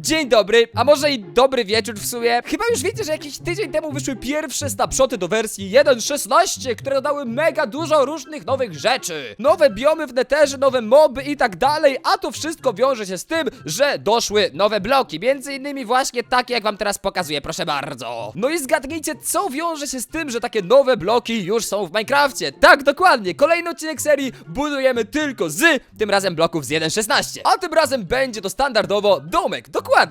Dzień dobry, a może i dobry wieczór w sumie. Chyba już wiecie, że jakiś tydzień temu wyszły pierwsze snapshoty do wersji 1.16, które dodały mega dużo różnych nowych rzeczy. Nowe biomy w neterze, nowe moby i tak dalej, a to wszystko wiąże się z tym, że doszły nowe bloki, między innymi właśnie takie jak wam teraz pokazuję, proszę bardzo. No i zgadnijcie, co wiąże się z tym, że takie nowe bloki już są w Minecrafcie. Tak, dokładnie, kolejny odcinek serii budujemy tylko z, tym razem bloków z 1.16. A tym razem będzie to standardowo domek.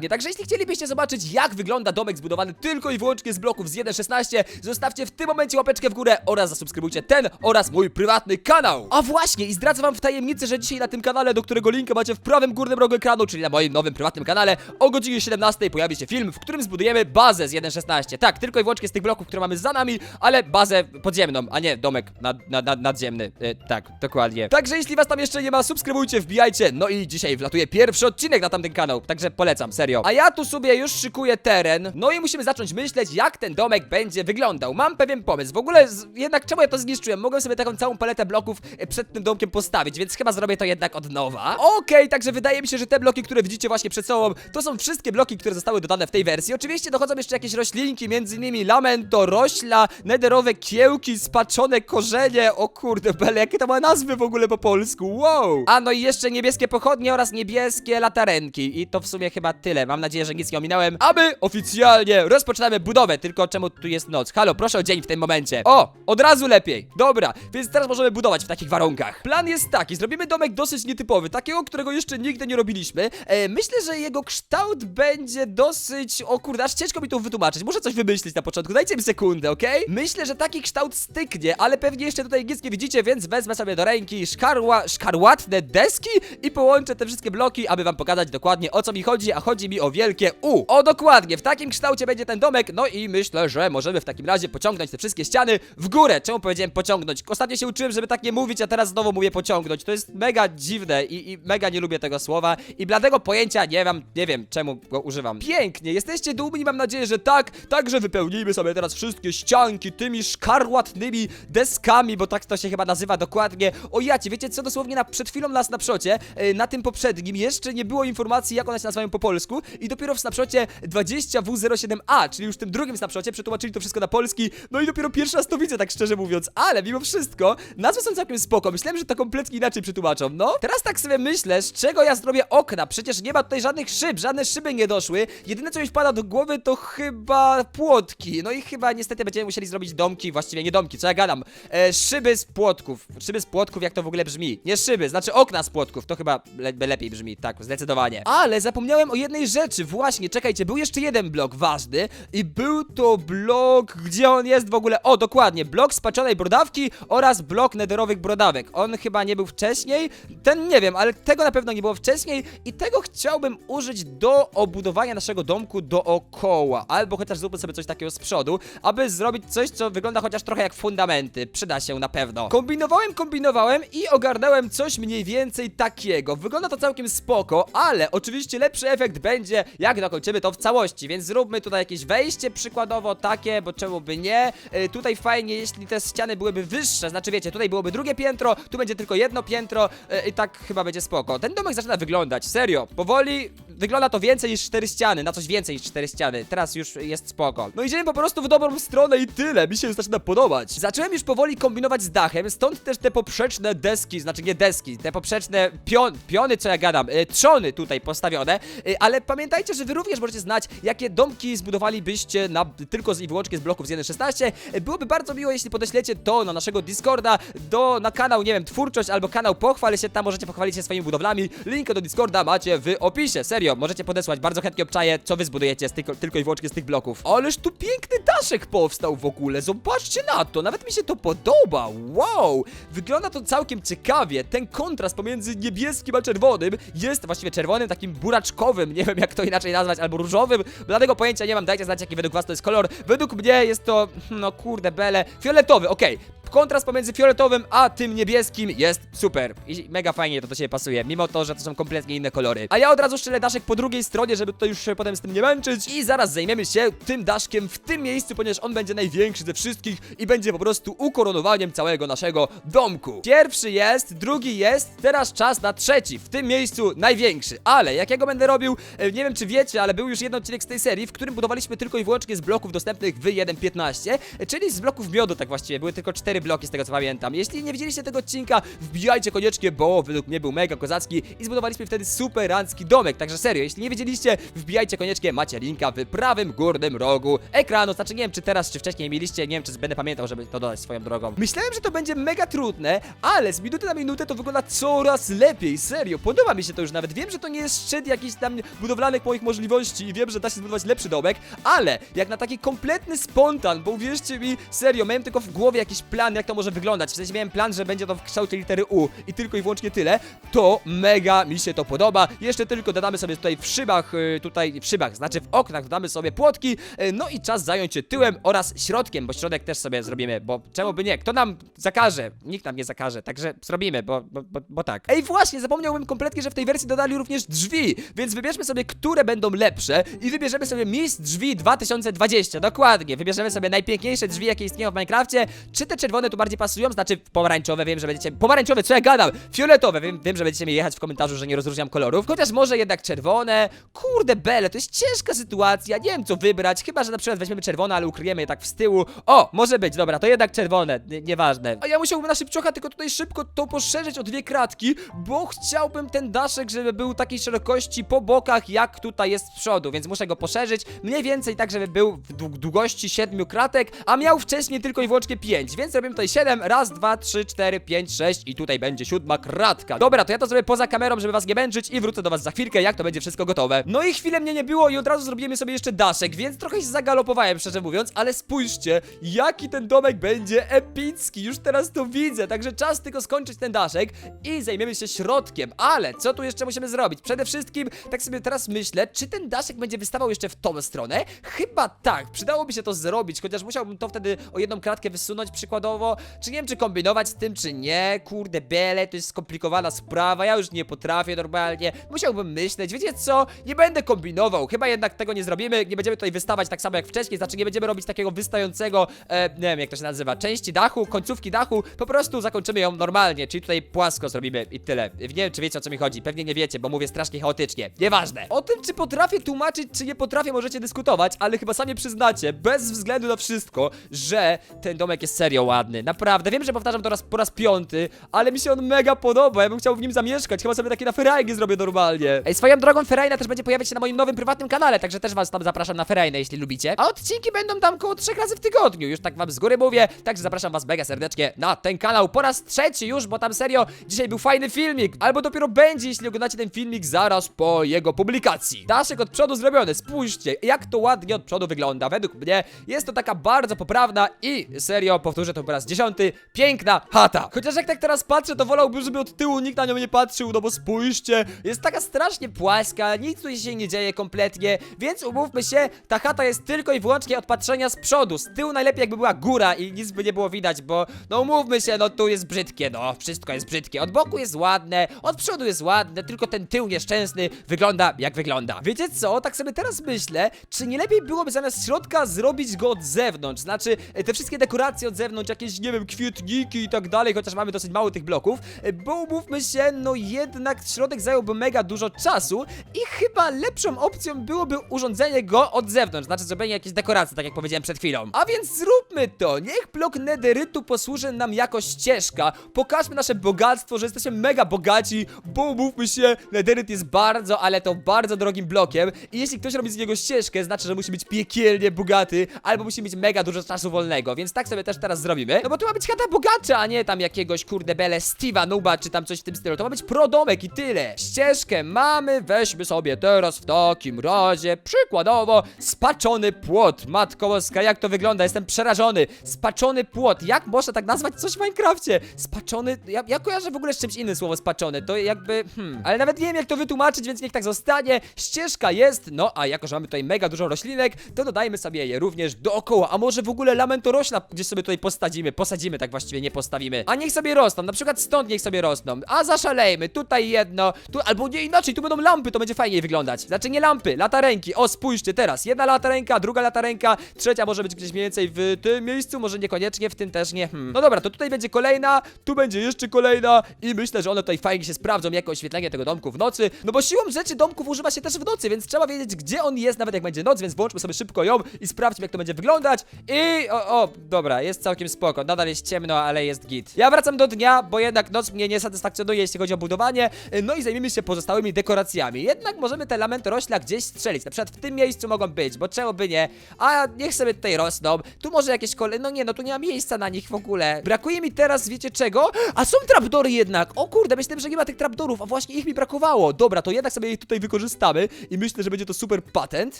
Także jeśli chcielibyście zobaczyć, jak wygląda domek zbudowany tylko i wyłącznie z bloków z 1.16, zostawcie w tym momencie łapeczkę w górę oraz zasubskrybujcie ten oraz mój prywatny kanał. A właśnie, i zdradzę wam w tajemnicy, że dzisiaj na tym kanale, do którego linka macie w prawym górnym rogu ekranu, czyli na moim nowym prywatnym kanale, o godzinie 17 pojawi się film, w którym zbudujemy bazę z 1.16. Tak, tylko i wyłącznie z tych bloków, które mamy za nami, ale bazę podziemną, a nie domek nad, nad, nad, nadziemny. E, tak, dokładnie. Także jeśli was tam jeszcze nie ma, subskrybujcie, wbijajcie. No i dzisiaj wlatuje pierwszy odcinek na tamten kanał, także polecam, serio. A ja tu sobie już szykuję teren, no i musimy zacząć myśleć, jak ten domek będzie wyglądał. Mam pewien pomysł. W ogóle, z, jednak czemu ja to zniszczyłem? Mogłem sobie taką całą paletę bloków e, przed tym domkiem postawić, więc chyba zrobię to jednak od nowa. Okej, także wydaje mi się, że te bloki, które widzicie właśnie przed sobą, to są wszystkie bloki, które zostały dodane w tej wersji. Oczywiście dochodzą jeszcze jakieś roślinki, między innymi lamento, rośla, nederowe kiełki, spaczone korzenie. O kurde, bele, jakie to ma nazwy w ogóle po polsku? Wow! A no i jeszcze niebieskie pochodnie oraz niebieskie latarenki. I to w sumie chyba tyle. Mam nadzieję, że nic nie ominąłem. A my oficjalnie rozpoczynamy budowę. Tylko czemu tu jest noc? Halo, proszę o dzień w tym momencie. O, od razu lepiej. Dobra, więc teraz możemy budować w takich warunkach. Plan jest taki, zrobimy domek dosyć nietypowy, takiego, którego jeszcze nigdy nie robiliśmy. E, myślę, że jego kształt będzie dosyć... O kurde, aż ciężko mi to wytłumaczyć. Muszę coś wymyślić na początku. Dajcie mi sekundę, okej? Myślę, że taki kształt styknie, ale pewnie jeszcze tutaj nic nie widzicie, więc wezmę sobie do ręki szkarła, szkarłatne deski i połączę te wszystkie bloki, aby wam pokazać dokładnie o co mi chodzi, a chodzi mi o wielkie U. O, dokładnie, w takim kształcie będzie ten domek, no i myślę, że możemy w takim razie pociągnąć te wszystkie ściany w górę. Czemu powiedziałem pociągnąć? Ostatnio się uczyłem, żeby tak nie mówić, a teraz znowu mówię pociągnąć. To jest mega dziwne i, i mega nie lubię tego słowa i bladego pojęcia nie mam, nie wiem czemu go używam. Pięknie, jesteście dumni, mam nadzieję, że tak. Także wypełnijmy sobie teraz wszystkie ścianki tymi szkarłatnymi deskami, bo tak to się chyba nazywa dokładnie. O jacie, wiecie co, dosłownie na, przed chwilą na snapshocie, e, na tym poprzednim, jeszcze nie było informacji, jak one się nazywają po polsku i dopiero w snapshocie 20W07A, czyli już w tym drugim snapshocie przetłumaczyli to wszystko na polski, no i dopiero pierwszy raz to widzę, tak szczerze mówiąc, ale mimo wszystko, nazwy są całkiem spoko, myślałem, że to kompletnie inaczej przetłumaczą, no. Teraz tak sobie myślę, z czego ja zrobię okna, przecież nie ma tutaj żadnych szyb, żadne szyby nie doszły, jedyne co mi wpada do głowy to chyba płotki, no i chyba niestety będziemy musieli zrobić domki, właściwie nie domki, co ja gadam, e, szyby z płotków, szyby z płotków, jak to w ogóle brzmi, nie szyby, znaczy okna z płotków, to chyba le lepiej brzmi, tak, zdecydowanie. Ale zapomniałem o jednej rzeczy, właśnie, czekajcie, był jeszcze jeden blok ważny i był to blok, gdzie on jest w ogóle, o dokładnie, blok spaczonej brodawki oraz blok nederowych brodawek. On chyba nie był wcześniej, ten nie wiem, ale tego na pewno nie było wcześniej i tego chciałbym użyć do obudowania naszego domku dookoła, albo chociaż zróbmy sobie coś takiego z przodu, aby zrobić coś, co wygląda chociaż trochę jak fundamenty, przyda się na pewno. Kombinowałem, kombinowałem i ogarnąłem coś mniej więcej takiego. Wygląda to całkiem spoko, ale oczywiście lepszy efekt będzie, jak dokończymy to w całości, więc zróbmy tutaj jakieś wejście przykładowo takie, bo czemu by nie. Y, tutaj fajnie, jeśli te ściany byłyby wyższe, znaczy wiecie, tutaj byłoby drugie piętro, tu będzie tylko jedno piętro y, i tak chyba będzie spoko. Ten domek zaczyna wyglądać, serio, powoli wygląda to więcej niż cztery ściany, na coś więcej niż cztery ściany. Teraz już jest spoko. No idziemy po prostu w dobrą stronę i tyle, mi się już zaczyna podobać. Zacząłem już powoli kombinować z dachem, stąd też te poprzeczne deski, znaczy nie deski, te poprzeczne pion, piony, co ja gadam, y, trzony tutaj postawione, y, ale pamiętajcie, że wy również możecie znać, jakie domki zbudowalibyście na, tylko z, i wyłącznie z bloków z 1.16. Y, Byłoby bardzo miło, jeśli podeślecie to na naszego Discorda, do, na kanał, nie wiem, Twórczość albo kanał Pochwal się, tam możecie pochwalić się swoimi budowlami. Linkę do Discorda macie w opisie, serio, możecie podesłać, bardzo chętnie obczaję, co wy zbudujecie z tylko, tylko i wyłącznie z tych bloków. Ależ tu piękny daszek powstał w ogóle, zobaczcie na to, nawet mi się to podoba, wow! Wygląda to całkiem ciekawie, ten kontrast pomiędzy niebieskim a czerwonym jest właściwie czerwonym, takim buraczkowym, nie wiem jak to inaczej nazwać, albo różowym, bladego pojęcia nie mam, dajcie znać jaki według was to jest kolor. Według mnie jest to, no kurde bele, fioletowy, okej. Kontrast pomiędzy fioletowym a tym niebieskim jest super. I mega fajnie to do siebie pasuje, mimo to, że to są kompletnie inne kolory. A ja od razu szczelę daszek po drugiej stronie, żeby to już się potem z tym nie męczyć i zaraz zajmiemy się tym daszkiem w tym miejscu, ponieważ on będzie największy ze wszystkich i będzie po prostu ukoronowaniem całego naszego domku. Pierwszy jest, drugi jest, teraz czas na trzeci, w tym miejscu największy. Ale jak ja go będę robił, e, nie wiem czy wiecie, ale był już jeden odcinek z tej serii, w którym budowaliśmy tylko i wyłącznie z bloków dostępnych w 1.15, e, czyli z bloków miodu tak właściwie, były tylko cztery bloki z tego co pamiętam. Jeśli nie widzieliście tego odcinka, wbijajcie koniecznie, bo według mnie był mega kozacki i zbudowaliśmy wtedy superancki domek, także serio, jeśli nie wiedzieliście, wbijajcie koniecznie, macie linka w prawym górnym rogu ekranu, znaczy nie wiem czy teraz, czy wcześniej mieliście, nie wiem czy będę pamiętał, żeby to dodać swoją drogą. Myślałem, że to będzie mega trudne, ale z minuty na minutę to wygląda coraz lepiej, serio, podoba mi się to już nawet, wiem, że to nie jest szczyt jakichś tam budowlanych moich możliwości i wiem, że da się zbudować lepszy domek, ale jak na taki kompletny spontan, bo uwierzcie mi, serio, miałem tylko w głowie jakiś plan, jak to może wyglądać, w sensie miałem plan, że będzie to w kształcie litery U i tylko i wyłącznie tyle, to mega mi się to podoba, jeszcze tylko dodamy sobie tutaj w szybach, y, tutaj w szybach, znaczy w oknach dodamy sobie płotki, y, no i czas zająć się tyłem oraz środkiem, bo środek też sobie zrobimy, bo czemu by nie, kto nam zakaże, nikt nam nie zakaże, także zrobimy, bo, bo, bo, bo tak. Ej właśnie, zapomniałbym kompletnie, że w tej wersji dodali również drzwi, więc wybierzmy sobie, które będą lepsze i wybierzemy sobie Miss Drzwi 2020, dokładnie, wybierzemy sobie najpiękniejsze drzwi, jakie istnieją w Minecrafcie, czy te czerwone tu bardziej pasują, znaczy pomarańczowe, wiem, że będziecie, pomarańczowe, co ja gadam, fioletowe, wiem, wiem, że będziecie mi jechać w komentarzu, że nie rozróżniam kolorów, chociaż może jednak czerwone, kurde bele, to jest ciężka sytuacja, nie wiem co wybrać, chyba, że na przykład weźmiemy czerwone, ale ukryjemy je tak w z tyłu, o, może być, dobra, to jednak czerwone, nie- nieważne, a ja musiałbym na szybciocha tylko tutaj szybko to poszerzyć o dwie kratki, bo chciałbym ten daszek, żeby był takiej szerokości po bokach, jak tutaj jest z przodu, więc muszę go poszerzyć, mniej więcej tak, żeby był w dłu- długości 7 kratek, a miał wcześniej tylko i wyłącznie 5, więc robimy tutaj 7, raz, dwa, trzy, cztery, pięć, sześć i tutaj będzie siódma kratka. Dobra, to ja to zrobię poza kamerą, żeby was nie męczyć i wrócę do was za chwilkę, jak to będzie wszystko gotowe. No i chwilę mnie nie było i od razu zrobimy sobie jeszcze daszek, więc trochę się zagalopowałem, szczerze mówiąc, ale spójrzcie, jaki ten domek będzie epicki, już teraz to widzę, także czas tylko skończyć ten daszek i zajmiemy się środkiem, ale co tu jeszcze musimy zrobić? Przede wszystkim, tak sobie teraz myślę, czy ten daszek będzie wystawał jeszcze w tą stronę? Chyba tak, przydałoby się to zrobić, chociaż musiałbym to wtedy o jedną kratkę wysunąć przykładowo, czy nie wiem, czy kombinować z tym, czy nie, kurde bele, to jest skomplikowana sprawa, ja już nie potrafię normalnie, musiałbym myśleć, wiecie co, nie będę kombinował, chyba jednak tego nie zrobimy, nie będziemy tutaj wystawać tak samo jak wcześniej, znaczy nie będziemy robić takiego wystającego, e, nie wiem jak to się nazywa, części dachu, końcówki dachu, po prostu zakończymy ją normalnie, czyli tutaj płasko zrobimy i tyle. Nie wiem, czy wiecie o co mi chodzi, pewnie nie wiecie, bo mówię strasznie chaotycznie, nieważne. O tym, czy potrafię tłumaczyć, czy nie potrafię, możecie dyskutować, ale chyba sami przyznacie, bez względu na wszystko, że ten domek jest serio ładny, naprawdę, wiem, że powtarzam to raz, po raz piąty, ale mi się on mega podoba, ja bym chciał w nim zamieszkać, chyba sobie takie na ferajnie zrobię normalnie. Ej, swoją drogą ferajna też będzie pojawiać się na moim nowym prywatnym kanale, także też was tam zapraszam na ferajnę, jeśli lubicie. A odcinki będą tam koło trzech razy w tygodniu, już tak wam z góry mówię, także zapraszam was mega serdecznie na ten kanał. Po raz trzeci już, bo tam serio dzisiaj był fajny filmik, albo dopiero będzie, jeśli oglądacie ten filmik zaraz po jego publikacji. Daszek od przodu zrobiony, spójrzcie, jak to ładnie od przodu wygląda, według mnie jest to taka bardzo poprawna i serio, powtórzę to po raz. Dziesiąty, piękna chata. Chociaż jak tak teraz patrzę, to wolałbym, żeby od tyłu nikt na nią nie patrzył, no bo spójrzcie, jest taka strasznie płaska, nic tu się nie dzieje kompletnie, więc umówmy się, ta chata jest tylko i wyłącznie od patrzenia z przodu, z tyłu najlepiej jakby była góra i nic by nie było widać, bo no umówmy się, no tu jest brzydkie, no. Wszystko jest brzydkie, od boku jest ładne, od przodu jest ładne, tylko ten tył nieszczęsny wygląda jak wygląda. Wiecie co, tak sobie teraz myślę, czy nie lepiej byłoby zamiast środka zrobić go od zewnątrz, znaczy e, te wszystkie dekoracje od zewnątrz, jakieś, nie wiem, kwietniki i tak dalej, chociaż mamy dosyć mało tych bloków, e, bo umówmy się, no jednak środek zająłby mega dużo czasu i chyba lepszą opcją byłoby urządzenie go od zewnątrz, znaczy zrobienie jakiejś dekoracji, tak jak powiedziałem przed chwilą. A więc zróbmy to, niech blok nederytu posłuży nam jako ścieżka, pokażmy nasze bogactwo, że jesteśmy mega bogaci, bo umówmy się, nederyt jest bardzo, ale to bardzo drogim blokiem i jeśli ktoś robi z niego ścieżkę, znaczy, że musi być piekielnie bogaty, albo musi mieć mega dużo czasu wolnego, więc tak sobie też teraz no bo tu ma być chata bogacza, a nie tam jakiegoś kurde bele Steve'a Nuba, czy tam coś w tym stylu, to ma być prodomek i tyle. Ścieżkę mamy, weźmy sobie teraz w takim razie, przykładowo, spaczony płot, matko boska, jak to wygląda, jestem przerażony, spaczony płot, jak można tak nazwać coś w Minecrafcie? Spaczony, ja, ja kojarzę w ogóle z czymś innym słowo spaczony, to jakby, hmm, ale nawet nie wiem jak to wytłumaczyć, więc niech tak zostanie, ścieżka jest, no a jako, że mamy tutaj mega dużo roślinek, to dodajmy sobie je również dookoła, a może w ogóle lamentorośla gdzieś sobie tutaj postaci posadzimy, posadzimy tak właściwie, nie postawimy. A niech sobie rosną, na przykład stąd niech sobie rosną. A zaszalejmy, tutaj jedno, tu, albo nie inaczej, tu będą lampy, to będzie fajniej wyglądać. Znaczy nie lampy, latarenki. O, spójrzcie teraz, jedna latarenka, druga latarenka, trzecia może być gdzieś mniej więcej w tym miejscu, może niekoniecznie, w tym też nie. Hmm. No dobra, to tutaj będzie kolejna, tu będzie jeszcze kolejna i myślę, że one tutaj fajnie się sprawdzą jako oświetlenie tego domku w nocy. No bo siłą rzeczy domków używa się też w nocy, więc trzeba wiedzieć, gdzie on jest, nawet jak będzie noc, więc włączmy sobie szybko ją i sprawdźmy, jak to będzie wyglądać. I o, o, dobra, jest całkiem spoko. Nadal jest ciemno, ale jest git. Ja wracam do dnia, bo jednak noc mnie nie satysfakcjonuje, jeśli chodzi o budowanie. No i zajmiemy się pozostałymi dekoracjami. Jednak możemy te lamentorośla gdzieś strzelić. Na przykład w tym miejscu mogą być, bo czemu by nie? A niech sobie tutaj rosną. Tu może jakieś kole... No nie, no tu nie ma miejsca na nich w ogóle. Brakuje mi teraz, wiecie czego? A są trapdory jednak. O kurde, myślałem, że nie ma tych trapdorów, a właśnie ich mi brakowało. Dobra, to jednak sobie ich tutaj wykorzystamy i myślę, że będzie to super patent.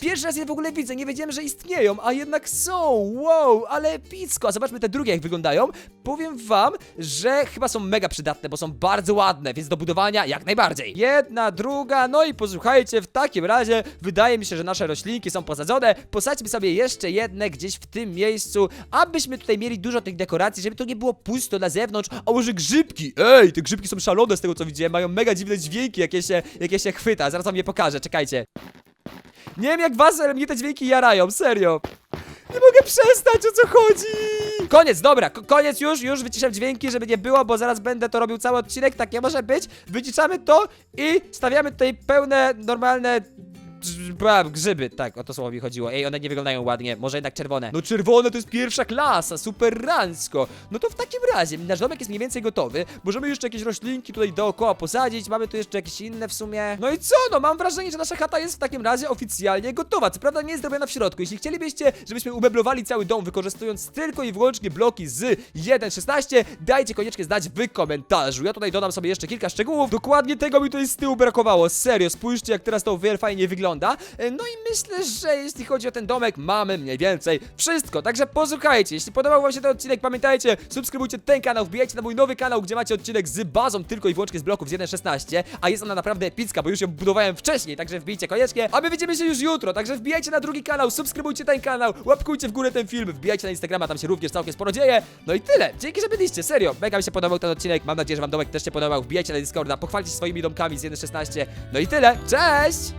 Pierwszy raz je w ogóle widzę, nie wiedziałem, że istnieją, a jednak są. Wow, ale epicko. A zobaczmy te drugie, jak wyglądają. Powiem wam, że chyba są mega przydatne, bo są bardzo ładne, więc do budowania jak najbardziej. Jedna, druga, no i posłuchajcie, w takim razie wydaje mi się, że nasze roślinki są posadzone. Posadźmy sobie jeszcze jedne gdzieś w tym miejscu, abyśmy tutaj mieli dużo tych dekoracji, żeby to nie było pusto na zewnątrz. A może grzybki? Ej, te grzybki są szalone z tego co widziałem, mają mega dziwne dźwięki, jakie się, jakie się chwyta. Zaraz wam je pokażę, czekajcie. Nie wiem jak was, ale mnie te dźwięki jarają, serio. Nie mogę przestać, o co chodzi! Koniec, dobra, ko- koniec już, już wyciszam dźwięki, żeby nie było, bo zaraz będę to robił cały odcinek, tak nie może być. Wyciszamy to i stawiamy tutaj pełne, normalne drz- a, grzyby, tak, o to słowo mi chodziło. Ej, one nie wyglądają ładnie, może jednak czerwone. No czerwone to jest pierwsza klasa, super rancko. No to w takim razie, nasz domek jest mniej więcej gotowy. Możemy jeszcze jakieś roślinki tutaj dookoła posadzić, mamy tu jeszcze jakieś inne w sumie. No i co, no mam wrażenie, że nasza chata jest w takim razie oficjalnie gotowa. Co prawda nie jest zrobiona w środku. Jeśli chcielibyście, żebyśmy umeblowali cały dom, wykorzystując tylko i wyłącznie bloki z 1.16, dajcie koniecznie znać w komentarzu. Ja tutaj dodam sobie jeszcze kilka szczegółów. Dokładnie tego mi tutaj z tyłu brakowało. Serio, spójrzcie jak teraz to fajnie wygląda. E, No i myślę, że jeśli chodzi o ten domek, mamy mniej więcej wszystko. Także posłuchajcie, jeśli podobał wam się ten odcinek, pamiętajcie, subskrybujcie ten kanał, wbijajcie na mój nowy kanał, gdzie macie odcinek z bazą tylko i wyłącznie z bloków z 1.16, a jest ona naprawdę epicka, bo już ją budowałem wcześniej, także wbijcie koniecznie, a my widzimy się już jutro, także wbijajcie na drugi kanał, subskrybujcie ten kanał, łapkujcie w górę ten film, wbijajcie na Instagrama, tam się również całkiem sporo dzieje. No i tyle, dzięki, że byliście, serio, mega mi się podobał ten odcinek, mam nadzieję, że wam domek też się podobał, wbijajcie na Discorda, pochwalcie się swoimi domkami z 1.16, no i tyle, cześć!